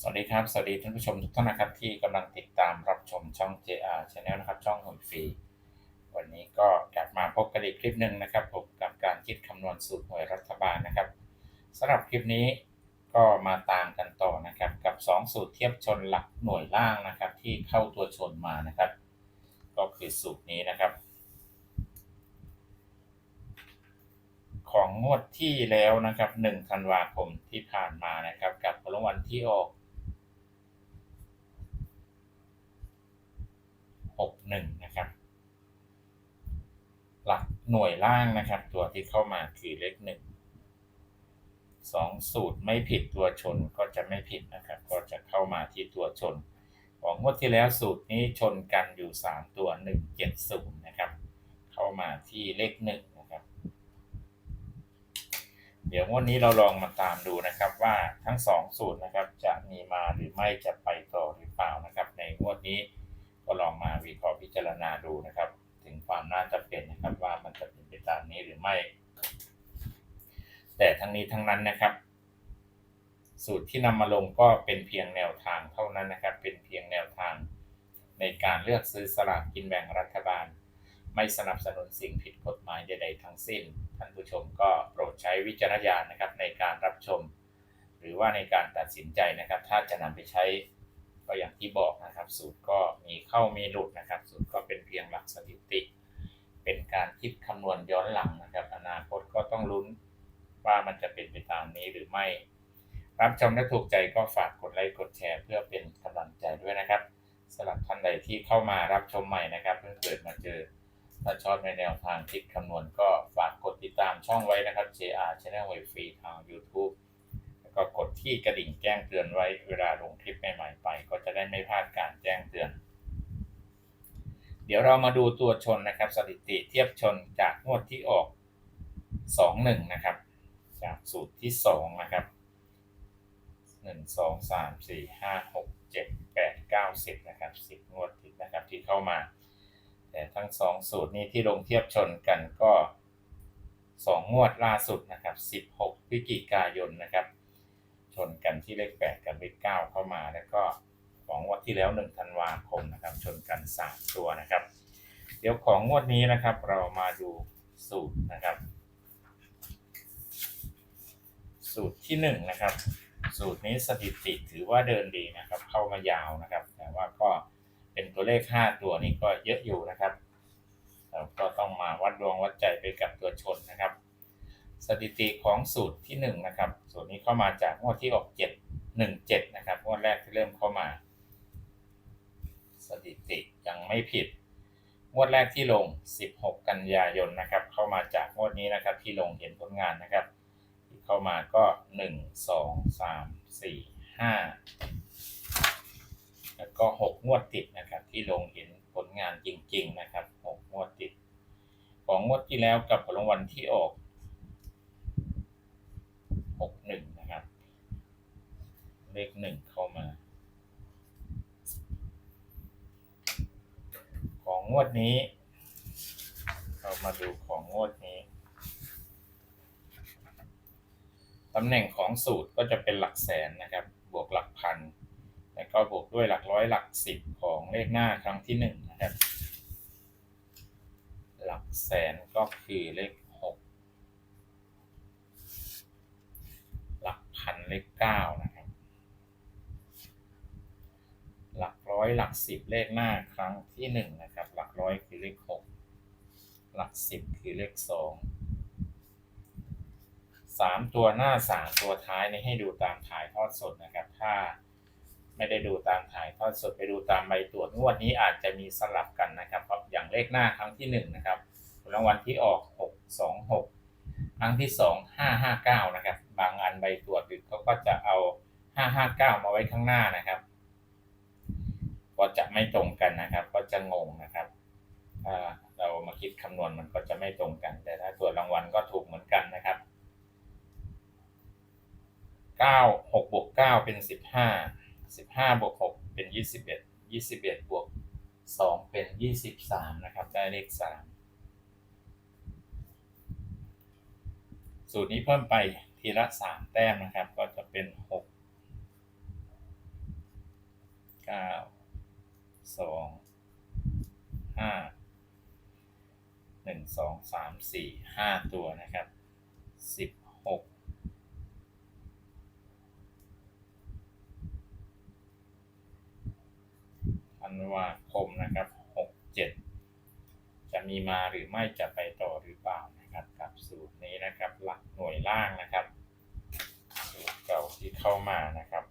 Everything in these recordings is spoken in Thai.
สวัสดีครับ สวัสดีท่านผู้ชมทุกท่านนะครับที่กำลังติดตามรับชมช่อง JR Channel นะครับช่องหวยฟรีวันนี้ก็กลับมาพบกันอีกคลิปหนึ่งนะครับผมกับการคิดคำนวณสูตรหวยรัฐบาลนะครับสำหรับคลิปนี้ก็มาตามกันต่อนะครับกับ 2 สูตรเทียบชนหลักหน่วยล่างนะครับที่เข้าตัวชนมานะครับ ก็คือสูตรนี้นะครับ ของงวดที่แล้วนะครับ1ธันวาคมที่ผ่านมานะครับกับรางวัลที่ออก 61 นะครับ หลักหน่วยล่างนะครับ ตัวที่เข้ามาคือเลขหนึ่งสองสูตรไม่ผิดตัวชนก็จะไม่ผิดนะครับ ก็จะเข้ามาที่ตัวชน ของงวดที่แล้วสูตรนี้ชนกันอยู่ 3 ตัว 170 นะครับ เข้ามาที่เลขหนึ่งนะครับเดี๋ยวงวดนี้เราลองมาตามดูนะครับว่าทั้ง 2 สูตรนะครับจะมีมาหรือไม่จะไปต่อหรือเปล่านะครับ ในงวดนี้ ก็ลองมาวิเคราะห์พิจารณาดูนะครับ ถึงความน่าจะเป็นนะครับว่ามันจะเป็นไปตามนี้หรือไม่ แต่ทั้งนี้ทั้งนั้นนะครับ สูตรที่นำมาลงก็เป็นเพียงแนวทางเท่านั้นนะครับ เป็นเพียงแนวทางในการเลือกซื้อสลากกินแบ่งรัฐบาล ไม่สนับสนุนสิ่งผิดกฎหมายใดๆทั้งสิ้น ท่านผู้ชมก็โปรดใช้วิจารณญาณนะครับในการรับชม หรือว่าในการตัดสินใจนะครับ ถ้าจะนำไปใช้ ก็อย่างที่บอกนะครับ สูตรก็มีเข้ามีหลุดนะครับ สูตรก็เป็นเพียงหลักสถิติ เป็นการคิดคำนวณย้อนหลังนะครับ อนาคตก็ต้องลุ้นว่ามันจะเป็นไปตามนี้หรือไม่ รับชมและถูกใจก็ฝากกดไลค์กดแชร์ เพื่อเป็นกำลังใจด้วยนะครับสำหรับท่านใดที่เข้ามารับชมใหม่นะครับ เพิ่งเกิดมาเจอถ้าชอบในแนวทางคิดคำนวณก็ฝากกดติดตามช่องไว้นะครับ JR Channel ไวฟรีทาง YouTube ก็กดที่กระดิ่งแจ้งเตือนไว้เวลาลงคลิปใหม่ๆไป ก็จะได้ไม่พลาดการแจ้งเตือน เดี๋ยวเรามาดูตัวชนนะครับ สถิติเทียบชนจากงวดที่ออก 2-1 นะครับ จากสูตรที่ 2 นะครับ 1 2 3 4 5 6 7 8 9 10 นะครับ 10 งวดติดนะครับที่เข้ามา แต่ทั้ง 2 สูตรนี้ที่ลงเทียบชนกันก็ 2 งวดล่าสุดนะครับ 16 พฤศจิกายนนะครับ ชนกันที่เลข8กับเลข9เข้ามา แล้วก็ของงวดที่แล้ว1ธันวาคมนะครับ ชนกัน3ตัวนะครับ เดี๋ยวของงวดนี้นะครับ เรามาดูสูตรนะครับ สูตรที่1นะครับ สูตรนี้สถิติถือว่าเดินดีนะครับ เข้ามายาวนะครับ แต่ว่าก็เป็นตัวเลข5ตัวนี้ก็เยอะอยู่นะครับเราก็ต้องมาวัดดวงวัดใจไปกับตัวชนนะครับ สถิติของสูตรที่1นะครับสูตรนี้เข้ามาจากงวดที่ออก7 1 7นะครับงวดแรกที่เริ่มเข้ามา สถิติยังไม่ผิดงวดแรกที่ลง 16 กันยายนนะครับ เข้ามาจากงวดนี้นะครับ ที่ลงเห็นผลงานนะครับ ที่เข้ามาก็ 1 2 3 4 5 แล้วก็ 6 งวดติดนะครับ ที่ลงเห็นผลงานจริง ๆ นะครับ 6 งวดติด ของงวดที่แล้วกับรางวัลที่ออก 61 นะครับ เลข1เข้ามา ของงวดนี้ เรามาดูของงวดนี้ตำแหน่งของสูตรก็จะเป็นหลักแสนนะครับ บวกหลักพัน แล้วก็บวกด้วยหลักร้อยหลักสิบของเลขหน้าครั้งที่หนึ่งนะครับ หลักแสนก็คือเลขหกหลักพันเลขเก้านะค ร้อยหลักสิบเลขหน้าครั้งที่หนึ่งนะครับ หลักร้อยคือเลขหกหลักสิบคือเลขสองสามตัวหน้าสามตัวท้ายนี่ให้ดูตามถ่ายทอดสดนะครับ ถ้าไม่ได้ดูตามถ่ายทอดสดไปดูตามใบตรวจงวดนี้อาจจะมีสลับกันนะครับเพราะอย่างเลขหน้าครั้งที่หนึ่งนะครับรางวัลที่ออกหกสองหกครั้งที่สองห้าห้าเก้านะครับ บางอันใบตรวจเขาก็จะเอาห้าห้าเก้ามาไว้ข้างหน้านะครับ ก็จะไม่ตรงกันนะครับ ก็จะงงนะครับถ้าเรามาคิดคำนวณมันก็จะไม่ตรงกัน แต่ถ้าตรวรางวัลก็ถูกเหมือนกันนะครับเก้าหกบวกเก้าเป็นสิบห้าสิบห้าบวกหกเป็นยี่สิบเอ็ดยี่สิบเอ็ดบวกสองเป็นยี่สิบสามนะครับ ได้เลขสามสูตรนี้เพิ่มไปทีละสามแต้มนะครับ ก็จะเป็นหกเก้า สองห้าหนึ่งสองสามสี่ห้าตัวนะครับสิบหกธันวาคมนะครับหกเจ็ดจะมีมาหรือไม่จะไปต่อหรือเปล่านะครับกับสูตรนี้นะครับหลักหน่วยล่างนะครับสูตรเก่าที่เข้ามานะครับ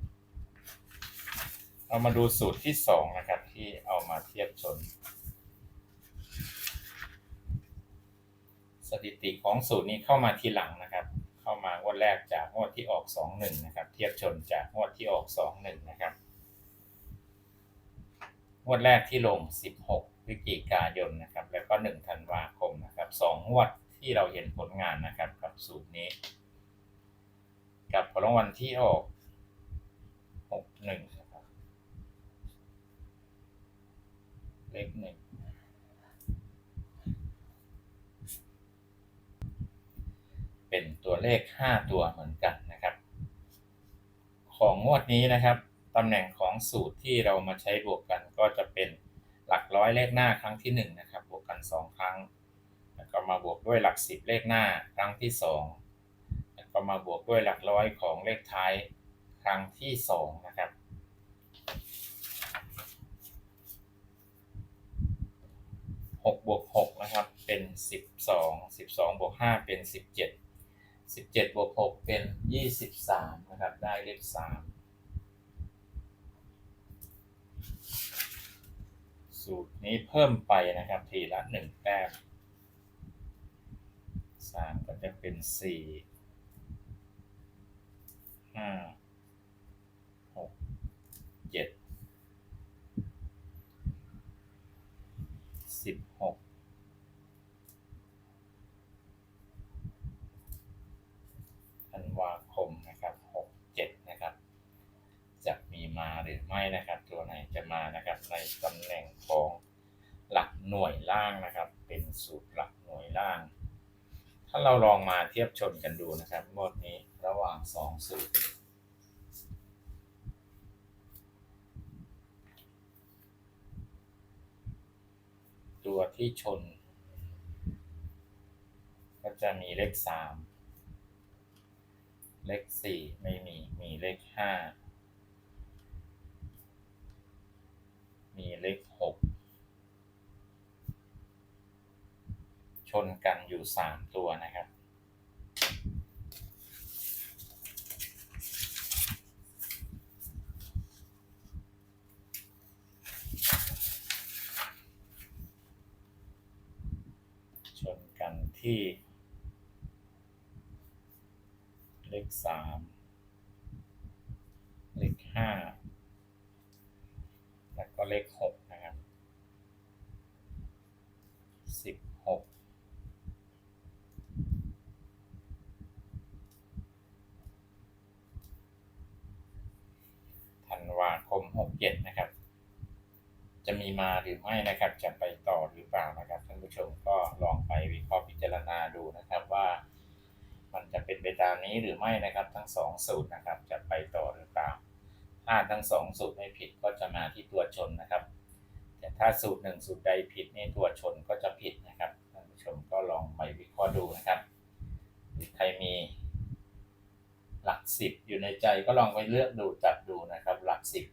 เรามาดูสูตรที่สองนะครับ ที่เอามาเทียบชน สถิติของสูตรนี้เข้ามาทีหลังนะครับ เข้ามางวดแรกจากงวดที่ออก21นะครับ เทียบชนจากงวดที่ออก21นะครับงวดแรกที่ลง 16พฤศจิกายนนะครับ แล้วก็ 1 ธันวาคมนะครับสองงวดที่เราเห็นผลงานนะครับกับสูตรนี้ กับผลรางวัลที่ออก 61 นะครับ เลขหนึ่งเป็นตัวเลข 5 ตัวเหมือนกันนะครับ ของงวดนี้นะครับตำแหน่งของสูตรที่เรามาใช้บวกกันก็จะเป็นหลักร้อยเลขหน้าครั้งที่ 1 นะครับ บวกกัน 2 ครั้ง แล้วก็มาบวกด้วยหลัก 10 เลขหน้าครั้งที่ 2 แล้วก็มาบวกด้วยหลักร้อยของเลขท้ายครั้งที่ 2 นะครับ 6บวก6นะครับ เป็น 12 12บวก5เป็น 17 17บวก6เป็น 23 นะครับ ได้เลข3สูตรนี้เพิ่มไปนะครับ ทีละ 1 แต้ม3ก็จะเป็น 4 5 ให้นะครับ ตัวไหนจะมานะครับในตำแหน่งของหลักหน่วยล่างนะครับ เป็นสูตรหลักหน่วยล่าง ถ้าเราลองมาเทียบชนกันดูนะครับงวดนี้ระหว่าง2สูตรตัวที่ชน ก็จะมีเลข 3 เลข 4 ไม่มีมีเลข 5 ชนกันอยู่ 3 ตัวนะครับ ชนกันที่ เลข 3 เลข 5 แล้วก็เลข 6 7นะครับ จะมีมาหรือไม่นะครับ จะไปต่อหรือเปล่านะครับท่านผู้ชมก็ลองไปวิเคราะห์พิจารณาดูนะครับว่า มันจะเป็นไปตามนี้หรือไม่นะครับ ทั้ง 2 สูตรนะครับ จะไปต่อหรือเปล่าถ้าทั้ง 2 สูตรไม่ผิดก็จะมาที่ตัวชนนะครับ แต่ถ้าสูตร 1 สูตรใดผิดนี่ตัวชนก็จะผิดนะครับท่านผู้ชมก็ลองไปวิเคราะห์ดูนะครับหรืใครมีหลักสิบอยู่ในใจก็ลองไปเลือกดูจับดูนะครับ หลักสิบ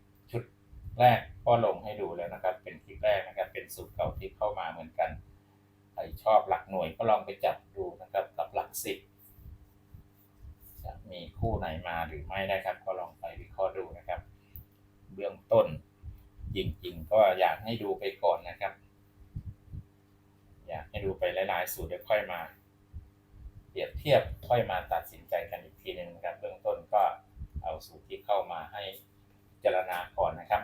แรกก็ลงให้ดูแล้วนะครับ เป็นคลิปแรกนะครับ เป็นสูตรเก่าที่เข้ามาเหมือนกัน ใครชอบหลักหน่วยก็ลองไปจับดูนะครับกับหลักสิบจะมีคู่ไหนมาหรือไม่นะครับ ก็ลองไปวิเคราะห์ดูนะครับ เบื้องต้นจริง ๆ ก็อยากให้ดูไปก่อนนะครับ อยากให้ดูไปหลายๆสูตรเดี๋ยวค่อยมา เปรียบเทียบค่อยมาตัดสินใจกันอีกทีหนึ่งนะครับ เบื้องต้นก็เอาสูตรที่เข้ามาให้พิจรณาก่อนนะครับ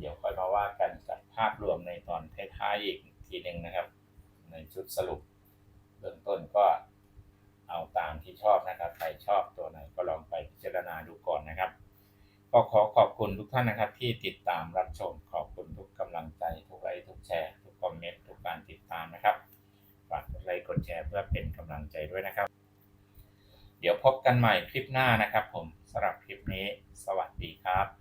เดี๋ยวค่อยมาว่ากันกับภาพรวมในตอนท้ายๆอีกทีหนึ่งนะครับ ในชุดสรุปเบื้องต้นก็เอาตามที่ชอบนะครับใครชอบตัวไหนก็ลองไปพิจารณาดูก่อนนะครับ ก็ขอขอบคุณทุกท่านนะครับ ที่ติดตามรับชมขอบคุณทุกกำลังใจทุกไลค์ทุกแชร์ทุกคอมเมนต์ทุกการติดตามนะครับฝากกดไลค์กดแชร์เพื่อเป็นกำลังใจด้วยนะครับ เดี๋ยวพบกันใหม่คลิปหน้านะครับ ผมสำหรับคลิปนี้ สวัสดีครับ